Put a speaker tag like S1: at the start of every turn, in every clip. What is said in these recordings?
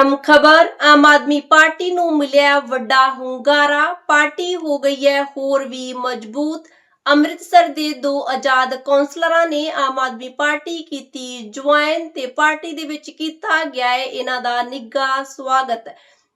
S1: ਅਹਿਮ ਖਬਰ, ਆਮ ਆਦਮੀ ਪਾਰਟੀ ਨੂੰ ਮਿਲਿਆ ਵੱਡਾ ਹੁੰਗਾਰਾ। ਪਾਰਟੀ ਹੋ ਗਈ ਹੈ ਹੋਰ ਵੀ ਮਜ਼ਬੂਤ। ਅੰਮ੍ਰਿਤਸਰ ਦੇ ਦੋ ਆਜ਼ਾਦ ਕੌਂਸਲਰਾਂ ਨੇ ਆਮ ਆਦਮੀ ਪਾਰਟੀ ਕੀਤੀ ਜੁਆਇਨ ਤੇ ਪਾਰਟੀ ਦੇ ਵਿੱਚ ਕੀਤਾ ਗਿਆ ਹੈ। ਇਹਨਾਂ ਦਾ ਨਿੱਘਾ ਸਵਾਗਤ।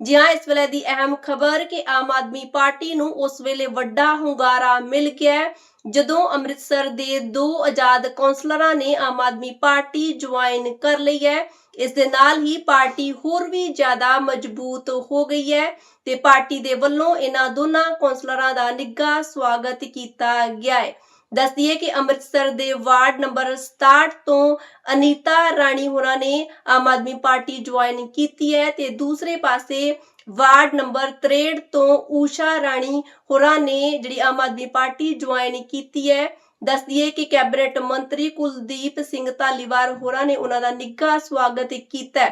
S1: ਜੀ ਹਾਂ ਇਸ ਵੇਲੇ ਦੀ ਅਹਿਮ ਖਬਰ ਕਿ ਆਮ ਆਦਮੀ ਪਾਰਟੀ ਨੂੰ ਉਸ ਵੇਲੇ ਵੱਡਾ ਹੁੰਗਾਰਾ ਮਿਲ ਗਿਆ ਜਦੋਂ ਅੰਮ੍ਰਿਤਸਰ ਦੇ ਦੋ ਆਜ਼ਾਦ ਕੌਂਸਲਰਾਂ ਨੇ ਆਮ ਆਦਮੀ ਪਾਰਟੀ ਜੁਆਇਨ ਕਰ ਲਈ ਹੈ, ਇਸ ਦੇ ਨਾਲ ਹੀ ਪਾਰਟੀ ਹੋਰ ਵੀ ਜ਼ਿਆਦਾ ਮਜ਼ਬੂਤ ਹੋ ਗਈ ਹੈ ਤੇ ਪਾਰਟੀ ਦੇ ਵੱਲੋਂ ਇਹਨਾਂ ਦੋਨਾਂ ਕੌਂਸਲਰਾਂ ਦਾ ਨਿੱਘਾ ਸਵਾਗਤ ਕੀਤਾ ਗਿਆ ਹੈ। ਦੱਸਦੀ ਹੈ ਕਿ ਅੰਮ੍ਰਿਤਸਰ ਦੇ ਵਾਰਡ ਨੰਬਰ 67 ਤੋਂ ਅਨੀਤਾ ਰਾਣੀ ਹੋਰਾਂ ਨੇ ਆਮ ਆਦਮੀ ਪਾਰਟੀ ਜੁਆਇਨ ਕੀਤੀ ਹੈ ਤੇ ਦੂਸਰੇ ਪਾਸੇ ਵਾਰਡ ਨੰਬਰ 63 ਤੋਂ ਊਸ਼ਾ ਰਾਣੀ ਹੋਰਾਂ ਨੇ ਜਿਹੜੀ ਆਮ ਆਦਮੀ ਪਾਰਟੀ ਜੁਆਇਨ ਕੀਤੀ ਹੈ, ਦੱਸ ਦਈਏ ਕਿ ਕੈਬਨਿਟ ਮੰਤਰੀ ਕੁਲਦੀਪ ਸਿੰਘ ਧਾਲੀਵਾਲ ਹੋਰਾਂ ਨੇ ਉਹਨਾਂ ਦਾ ਨਿੱਘਾ ਸਵਾਗਤ ਕੀਤਾ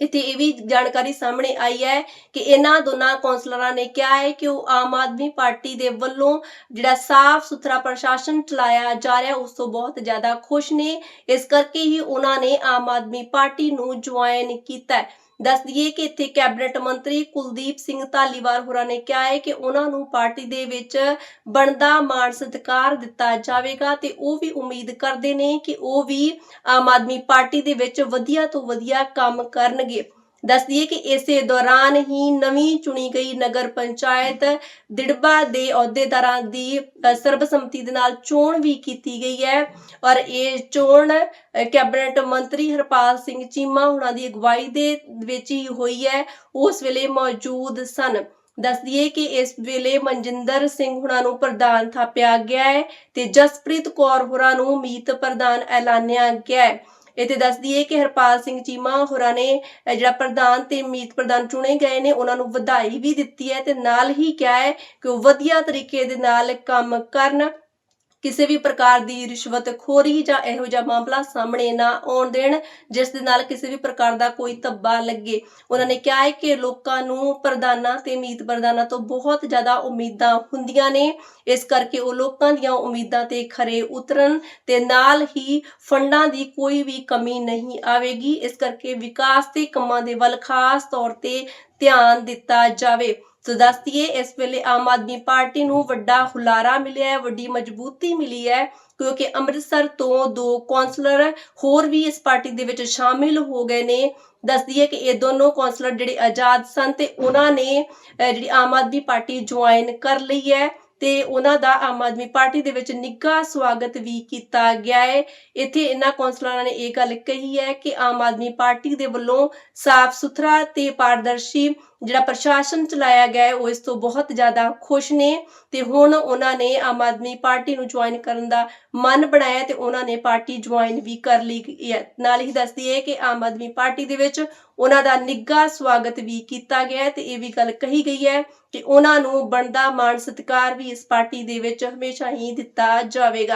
S1: ਇੱਥੇ ਇਹ ਵੀ ਜਾਣਕਾਰੀ ਸਾਹਮਣੇ ਆਈ ਹੈ ਕਿ ਇਹਨਾਂ ਦੋਨਾਂ ਕੌਂਸਲਰਾਂ ਨੇ ਕਿਹਾ ਹੈ ਕਿ ਉਹ ਆਮ ਆਦਮੀ ਪਾਰਟੀ ਦੇ ਵੱਲੋਂ ਜਿਹੜਾ ਸਾਫ਼ ਸੁਥਰਾ ਪ੍ਰਸ਼ਾਸਨ ਚਲਾਇਆ ਜਾ ਰਿਹਾ, ਉਸ ਤੋਂ ਬਹੁਤ ਜ਼ਿਆਦਾ ਖੁਸ਼ ਨੇ। ਇਸ ਕਰਕੇ ਹੀ ਉਹਨਾਂ ਨੇ ਆਮ ਆਦਮੀ ਪਾਰਟੀ ਨੂੰ ਜੁਆਇਨ ਕੀਤਾ ਹੈ। ਦੱਸ ਦਈਏ ਕਿ ਇੱਥੇ ਕੈਬਨਿਟ ਮੰਤਰੀ ਕੁਲਦੀਪ ਸਿੰਘ ਧਾਲੀਵਾਲ ਹੋਰਾਂ ਨੇ ਕਿਹਾ ਹੈ ਕਿ ਉਹਨਾਂ ਨੂੰ ਪਾਰਟੀ ਦੇ ਵਿੱਚ ਬਣਦਾ ਮਾਣ ਸਤਿਕਾਰ ਦਿੱਤਾ ਜਾਵੇਗਾ ਤੇ ਉਹ ਵੀ ਉਮੀਦ ਕਰਦੇ ਨੇ ਕਿ ਉਹ ਵੀ ਆਮ ਆਦਮੀ ਪਾਰਟੀ ਦੇ ਵਿੱਚ ਵਧੀਆ ਤੋਂ ਵਧੀਆ ਕੰਮ ਕਰਨਗੇ। ਦੱਸ ਦਈਏ ਕਿ ਇਸੇ ਦੌਰਾਨ ਹੀ ਨਵੀਂ ਚੁਣੀ ਗਈ ਨਗਰ ਪੰਚਾਇਤ ਦਿੜਬਾ ਦੇ ਅਹੁਦੇਦਾਰਾਂ ਦੀ ਸਰਬਸੰਮਤੀ ਦੇ ਨਾਲ ਚੋਣ ਵੀ ਕੀਤੀ ਗਈ ਹੈ ਔਰ ਇਹ ਚੋਣ ਕੈਬਨਿਟ ਮੰਤਰੀ ਹਰਪਾਲ ਸਿੰਘ ਚੀਮਾ ਹੁਣਾਂ ਦੀ ਅਗਵਾਈ ਦੇ ਵਿੱਚ ਹੀ ਹੋਈ ਹੈ, ਉਸ ਵੇਲੇ ਮੌਜੂਦ ਸਨ। ਦੱਸ ਦਈਏ ਕਿ ਇਸ ਵੇਲੇ ਮਨਜਿੰਦਰ ਸਿੰਘ ਹੁਣਾਂ ਨੂੰ ਪ੍ਰਧਾਨ ਥਾਪਿਆ ਗਿਆ ਹੈ ਤੇ ਜਸਪ੍ਰੀਤ ਕੌਰ ਹੋਰਾਂ ਨੂੰ ਮੀਤ ਪ੍ਰਧਾਨ ਐਲਾਨਿਆ ਗਿਆ ਹੈ। ਇੱਥੇ ਦੱਸ ਦਈਏ ਕਿ ਹਰਪਾਲ ਸਿੰਘ ਚੀਮਾ ਹੋਰਾਂ ਨੇ ਜਿਹੜਾ ਪ੍ਰਧਾਨ ਤੇ ਮੀਤ ਪ੍ਰਧਾਨ ਚੁਣੇ ਗਏ ਨੇ, ਉਹਨਾਂ ਨੂੰ ਵਧਾਈ ਵੀ ਦਿੱਤੀ ਹੈ ਤੇ ਨਾਲ ਹੀ ਕਿਹਾ ਹੈ ਕਿ ਉਹ ਵਧੀਆ ਤਰੀਕੇ ਦੇ ਨਾਲ ਕੰਮ ਕਰਨ ਕਿਸੇ ਵੀ ਪ੍ਰਕਾਰ ਦੀ ਰਿਸ਼ਵਤਖੋਰੀ ਜਾਂ ਇਹੋ ਜਿਹਾ ਮਾਮਲਾ ਸਾਹਮਣੇ ਨਾ ਆਉਣ ਦੇਣ, ਜਿਸ ਦੇ ਨਾਲ ਕਿਸੇ ਵੀ ਪ੍ਰਕਾਰ ਦਾ ਕੋਈ ਧੱਬਾ ਲੱਗੇ। ਉਹਨਾਂ ਨੇ ਕਿਹਾ ਹੈ ਕਿ ਲੋਕਾਂ ਨੂੰ ਪ੍ਰਧਾਨਾਂ ਤੇ ਮੀਤ ਪ੍ਰਧਾਨਾਂ ਤੋਂ ਬਹੁਤ ਜ਼ਿਆਦਾ ਉਮੀਦਾਂ ਹੁੰਦੀਆਂ ਨੇ। ਇਸ ਕਰਕੇ ਉਹ ਲੋਕਾਂ ਦੀਆਂ ਉਮੀਦਾਂ ਤੇ ਖਰੇ ਉਤਰਨ ਤੇ ਨਾਲ ਹੀ ਫੰਡਾਂ ਦੀ ਕੋਈ ਵੀ ਕਮੀ ਨਹੀਂ ਆਵੇਗੀ। ਇਸ ਕਰਕੇ ਵਿਕਾਸ ਦੇ ਕੰਮਾਂ ਦੇ ਵੱਲ ਖਾਸ ਤੌਰ ਤੇ ਧਿਆਨ ਦਿੱਤਾ ਜਾਵੇ। ਸੋ ਦੱਸ ਇਸ ਵੇਲੇ ਆਮ ਆਦਮੀ ਪਾਰਟੀ ਨੂੰ ਵੱਡਾ ਹੁਲਾਰਾ ਮਿਲਿਆ ਹੈ, ਵੱਡੀ ਮਜ਼ਬੂਤੀ ਮਿਲੀ ਹੈ, ਕਿਉਂਕਿ ਅੰਮ੍ਰਿਤਸਰ ਤੋਂ ਦੋ ਕੌਂਸਲਰ ਹੋਰ ਵੀ ਇਸ ਪਾਰਟੀ ਦੇ ਵਿੱਚ ਸ਼ਾਮਿਲ ਹੋ ਗਏ ਨੇ। ਦੱਸ ਦਈਏ ਕਿ ਇਹ ਦੋਨੋਂ ਕੌਂਸਲਰ ਜਿਹੜੇ ਆਜ਼ਾਦ ਸਨ ਤੇ ਉਹਨਾਂ ਨੇ ਜਿਹੜੀ ਆਮ ਆਦਮੀ ਪਾਰਟੀ ਜੁਆਇਨ ਕਰ ਲਈ ਹੈ ਤੇ ਉਹਨਾਂ ਦਾ ਆਮ ਆਦਮੀ ਪਾਰਟੀ ਦੇ ਵਿੱਚ ਨਿੱਘਾ ਸਵਾਗਤ ਵੀ ਕੀਤਾ ਗਿਆ ਹੈ। ਇੱਥੇ ਇਹਨਾਂ ਕੌਂਸਲਰਾਂ ਨੇ ਇਹ ਗੱਲ ਕਹੀ ਹੈ ਕਿ ਆਮ ਆਦਮੀ ਪਾਰਟੀ ਦੇ ਵੱਲੋਂ ਸਾਫ਼ ਸੁਥਰਾ ਤੇ ਪਾਰਦਰਸ਼ੀ ਜਿਹੜਾ ਪ੍ਰਸ਼ਾਸਨ ਚਲਾਇਆ ਗਿਆ ਹੈ, ਉਹ ਇਸ ਤੋਂ ਬਹੁਤ ਜ਼ਿਆਦਾ ਖੁਸ਼ ਨੇ ਤੇ ਹੁਣ ਉਹਨਾਂ ਨੇ ਆਮ ਆਦਮੀ ਪਾਰਟੀ ਨੂੰ ਜੁਆਇਨ ਕਰਨ ਦਾ ਮਨ ਬਣਾਇਆ ਤੇ ਉਹਨਾਂ ਨੇ ਪਾਰਟੀ ਜੁਆਇਨ ਵੀ ਕਰ ਲਈ। ਹੈ ਨਾਲ ਹੀ ਦੱਸਦੀ ਹੈ ਕਿ ਆਮ ਆਦਮੀ ਪਾਰਟੀ ਦੇ ਵਿੱਚ ਉਹਨਾਂ ਦਾ ਨਿੱਘਾ ਸਵਾਗਤ ਵੀ ਕੀਤਾ ਗਿਆ ਤੇ ਇਹ ਵੀ ਗੱਲ ਕਹੀ ਗਈ ਹੈ ਕਿ ਉਹਨਾਂ ਨੂੰ ਬਣਦਾ ਮਾਣ ਸਤਿਕਾਰ ਵੀ ਇਸ ਪਾਰਟੀ ਦੇ ਵਿੱਚ ਹਮੇਸ਼ਾ ਹੀ ਦਿੱਤਾ ਜਾਵੇਗਾ।